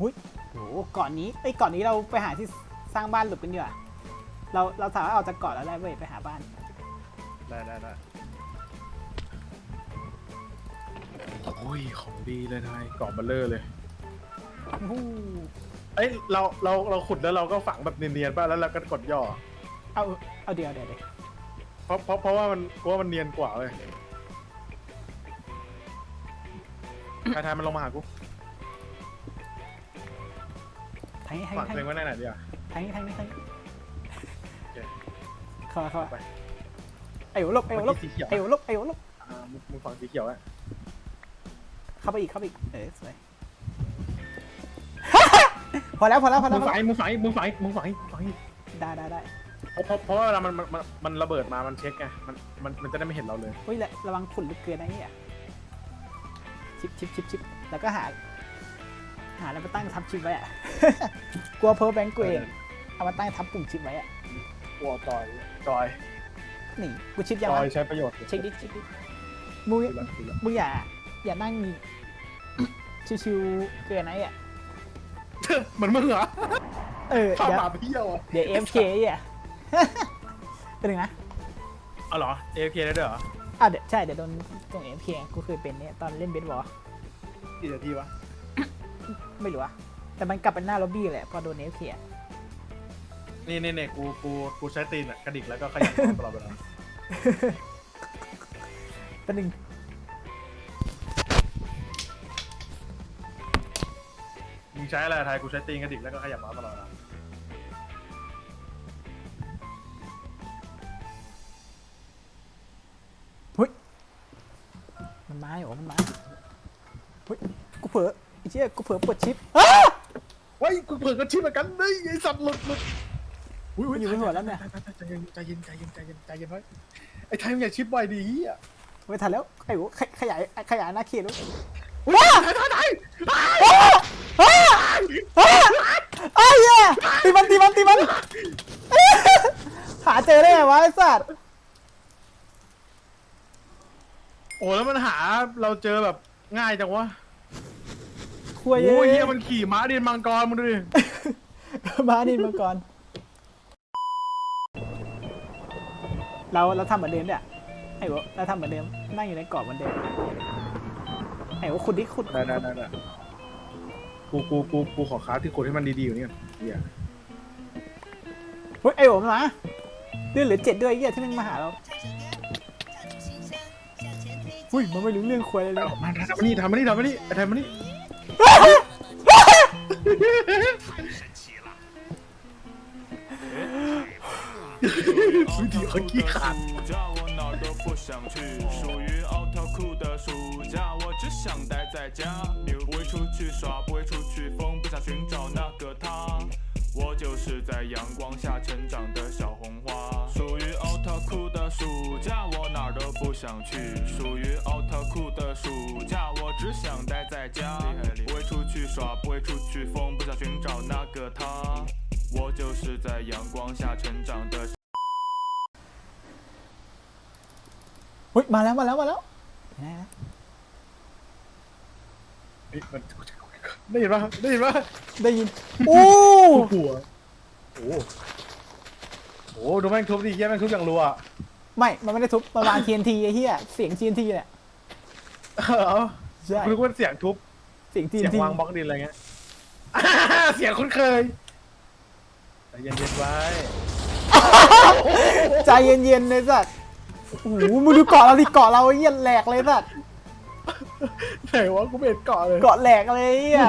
หุยโหก่อนนี้ไอ้ยก่อนนี้เราไปหาที่สร้างบ้านหลุดกันดีกว่าเราเราสามารถออกจากเกาะแล้วได้เว้ยไปหาบ้าน ได้ได้ได้โอ้ยของดีเลยนายกรอบเบลเลอร์เลย อู้หูเอ้ยเราเราเราขุดแล้วเราก็ฝังแบบเนียนๆป่ะแล้วเราก็กดย่อ เอาเอาเดี๋ยวเดี๋ยวเดี๋ยวเพราะเพราะเพราะว่ามันเพราะว่ามันเนียนกว่าเลยทายทายมันลงมาหากู ทางนี้ทางฝังนี้ตัวเองไว้ในไหนดีอะทางนี้ทางนี้ทางนี้โอเคเข้ามาเข้ามาไป ไอ้หัวลบไอ้หัวลบเมื่อกี้สีเขียวไอ้หัวลบไอ้หัวลบอ่ามึงมึงฝังสีเขียวไว้เข้าไปอีกเข้าไปอีกเออสวย พอแล้วพอแล้วพอแล้มึวงพอฝังแล้วมึงฝังมึงฝังมึงฝังฝังได้ได้ได้เพราะเพราะเพราะว่าเวลามันมันมันมันระเบิดมามันเช็คไงมันมันมันจะได้ไม่เห็นเราเลย เฮ้ยระระวังฝุ่นลึกเกินนะเนี่ยชิปชิปชิปชิปแล้วก็หา หาแล้วมาตั้งทับชิปไว้อะ กลัวเพอร์แบงก์กูเอง เอามาตั้งทับปุ่มชิปไว้อะกลัวจอยจอยนี่กูชิปยังจอวะยใช้ประโยชน์เช็คดิเช็คดิมึงดีละดีละมึงอย่า อย่านั่ง ชิวๆเกินนะอะเหมือนมึงเหรอเออข้าวเดี๋ยวหมาเพี้ยวอะเดี๋ยว AFK อะ เป็นหนึ่งนะ เอาเหรอ AFK ได้ด้วยเหรออะเดี๋ยวใช่เดี๋ยวโดนตรง AFK กูเคยเป็นเนี่ยตอนเล่นเบสบอล กี่นาทีวะ ไม่รู้อะแต่มันกลับเป็นหน้าล็อบบี้แหละพอโดน AFK อะนี่นี่นี่กูกูกูใช้ตีนอะกระดิกแล้วก็ขยับตลอดเวลาเป็นหนึ่งมึงใช้อะไรไทยกูใช้ตีนกระดิกแล้วก็ขยับเมาส์ตลอดเวลาเฮ้ยมันมาเหรอมันมาเฮ้ยกูเผลอไอ้ เชี่ยกูเผลอปวดชิปอ้าเฮ้ยกูเผื่อกระชิบเหมือนกันเลยไอ้สัตว์หลุดหลุดมันอยู่บนหัวแล้วเนี่ย ใจเย็นใจเย็นใจเย็นใจเย็นใจเย็นไว้ไอ้ไทยมึงอย่าชิปบ่อยดีอะไม่ทันแล้วไอ้โหขขยายขยายหน้าเขตแล้วว้าไทยไทยไทยอ้าอ้าไอ้เหี้ยตีมันตีมันตีมันหาเจอได้ไงวะไอ้สัตว์โอ้แล้วมันหาเราเจอแบบง่ายจังวะ คุยโอ้ยเฮียมันขี่ม้าดินมังกรมึงดูดิมาดิมังกรเราเราทำเหมือนเดิมเนี่ยไอ้โหเราทำเหมือนเดิมนั่งอยู่ในกรอบเหมือนเดิมไอ้โหขุดดิขุดได้ได้ได้ได้กูกูกูกูขอค้าที่คนให้มันดีๆอยู่านี่ก่อนเฮียเฮ้ยไอ้โหมาเดือนเหลือเจ็ดด้วยไอ้เหี้ยที่มันมาหาเราอุ้ยมันไม่รู้เรื่องควายเลยเลยเอามาทำมานี่ทำมานี่ทำมานี่ไอ้ไทยมานี่ 啊！太神奇了！哈哈哈哈哈！无敌奥利给！酷的暑假，我哪儿都不想去，属于奥特酷的暑假，我只想待在家，不会出去耍，不会出去疯，不想寻找那个他。我就是在阳光下成长的。 เฮ้ยมาแล้วมาแล้วมาแล้วไหนนะ เฮ้ยมันได้ยินปะได้ยินปะ ได้ยินโอ้ หัวโอ้โห โอ้โหดูแม่งทุบดิเฮียแม่งทุบอย่างรัวอะไม่ มันไม่ได้ทุบมาวาง TNT ไอ้เหี้ยเสียง TNT เนี่ยเออใช่คุณว่าเสียงทุบเสียง เสียง TNT วางบล็อกดินอะไรเงี้ยเสียงคุ้นเคยใจเย็นๆไว้ใจเย็นๆเลยสัตว์โอ้โหมึงดูเกาะเราดิเกาะเราไอ้เหี้ยแหลกเลยสัตว์ไหนวะกูไม่เห็นเกาะเลยเกาะแหลกเลยไอ้เหี้ย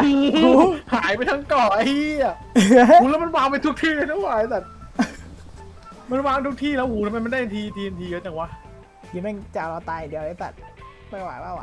โอ้โหหายไปทั้งเกาะไอ้เหี้ยหูแล้วมันวางไปทุกที่เลยนะวายแต่ มันวางทุกที่แล้วหูทำไมมันได้ทีทีทีเยอะจังวะยังแม่งจะเอาเราตายเดียวไอ้สัตว์ไม่ไหวไม่ไหว